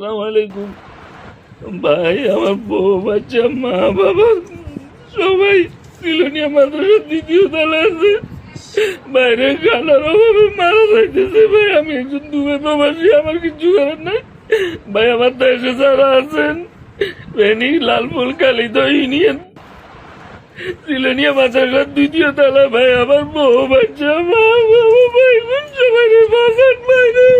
সালাম আলাইকুম। ভাই, আমার বউ, বাচ্চা, মা, বাবা, সবাই সিলোনিয়া মাদ্রাসার দ্বিতীয় তলা আছে। বাইরে খানার অভাবে মারা যাইতেছে। ভাই, আমি একজন দুবে প্রবাসী, আমার কিছু করার নাই। ভাই, আমার দেশে যারা আছেন ফেনী লালপুল কালিত ইউনিয়ন সিলোনিয়া মাদ্রাসার দ্বিতীয় তলা ভাই, আমার বউ, বাচ্চা, মা, বাবা, ভাই সবাই বাসার বাইরে।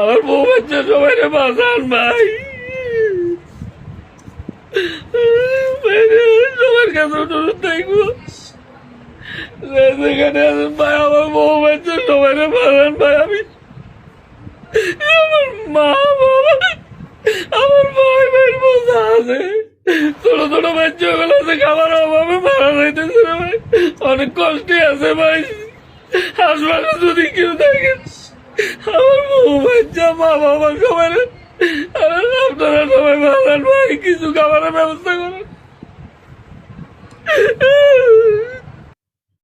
আমার বউ বাচ্চা সবাই রে বাঁচান ভাই। সবার কাছে ভাই, আমার বউ আমি আমার মা, বাবা, আমার আছে। ছোট ছোট বাচ্চা গুলো আছে খাবার অভাবে মারা যাইতেছে ভাই। অনেক কষ্টে আছে ভাই। হাসপাতালে যদি কেউ থাকে আমার বউ বাচ্চা মা বাবা সবাই আপনারা সবাই ভালো ভাই। কিছু খাবারের ব্যবস্থা করেন।